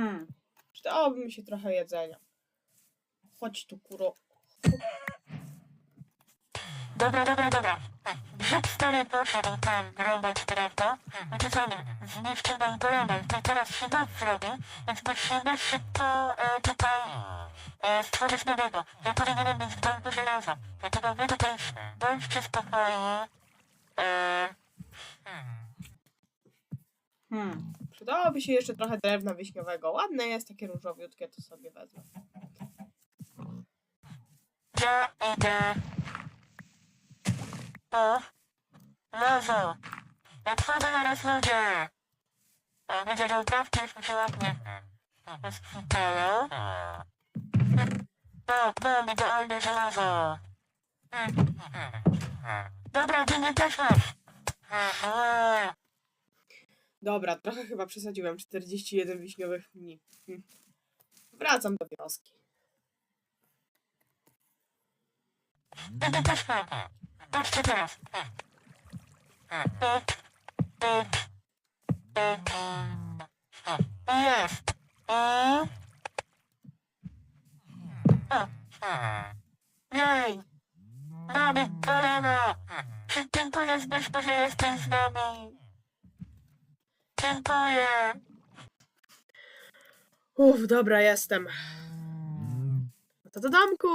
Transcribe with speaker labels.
Speaker 1: Hmm. Przydałoby mi się trochę jedzenia. Chodź tu, kuro.
Speaker 2: Dobra, dobra, dobra. Grzyb stary poszedł tam grąbać prawda? To co, zniszczył nam grąbać, to teraz się noc zrobi, więc musimy szybko e, tutaj e, stworzyć nowego. Ja powinienem być w domku żelaza. Dlatego wy tutaj bądźcie spokojni. E,
Speaker 1: Hmm. Przydałoby się jeszcze trochę drewna wiśniowego. Ładne jest, takie różowiutkie, to sobie wezmę.
Speaker 2: ja idę po lozo. Nadchodzę zaraz ludzie. O, widzę, że uprawki już mi się ładnie rozkwitają. Tak, mam idealne żelazo. Dobra, ty nie też masz.
Speaker 1: Dobra, trochę chyba przesadziłem. 41 wiśniowych dni. Hm. Wracam do wioski.
Speaker 2: Ty też mam. Patrzcie teraz. Pyk, pyk, pyk. Jest. Jej. Mamy że jesteś z nami. Dziękuję.
Speaker 1: Uff, dobra, jestem. No to do domku!